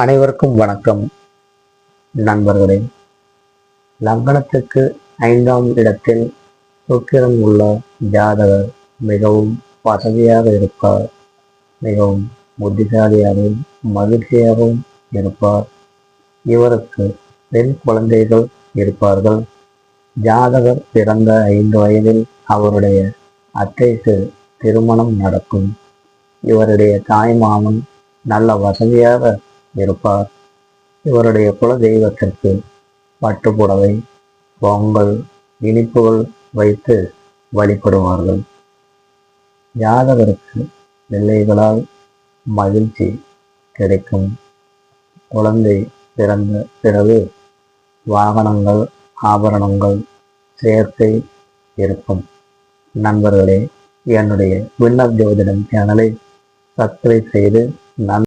அனைவருக்கும் வணக்கம் நண்பர்களே. லக்னத்துக்கு ஐந்தாம் இடத்தில் சுக்கிரன் உள்ள ஜாதகர் மிகவும் வசதியாக இருப்பார். மிகவும் புத்திசாலியாகவும் மகிழ்ச்சியாகவும் இருப்பார். இவருக்கு பெண் குழந்தைகள் இருப்பார்கள். ஜாதகர் பிறந்த ஐந்து வயதில் அவருடைய அத்தைக்கு திருமணம் நடக்கும். இவருடைய தாய்மாமன் நல்ல வசதியாக இருப்பார். இவருடைய குல தெய்வத்திற்கு பட்டுப்புடவை பொங்கல் இனிப்புகள் வைத்து வழிபடுவார்கள். ஜாதகருக்கு பிள்ளைகளால் மகிழ்ச்சி கிடைக்கும். குழந்தை பிறந்த பிறகு வாகனங்கள் ஆபரணங்கள் சேர்க்கை இருக்கும். நண்பர்களே என்னுடைய விண்ணப் ஜோதிடம் சேனலை சப்ஸ்கிரைப் செய்து நன்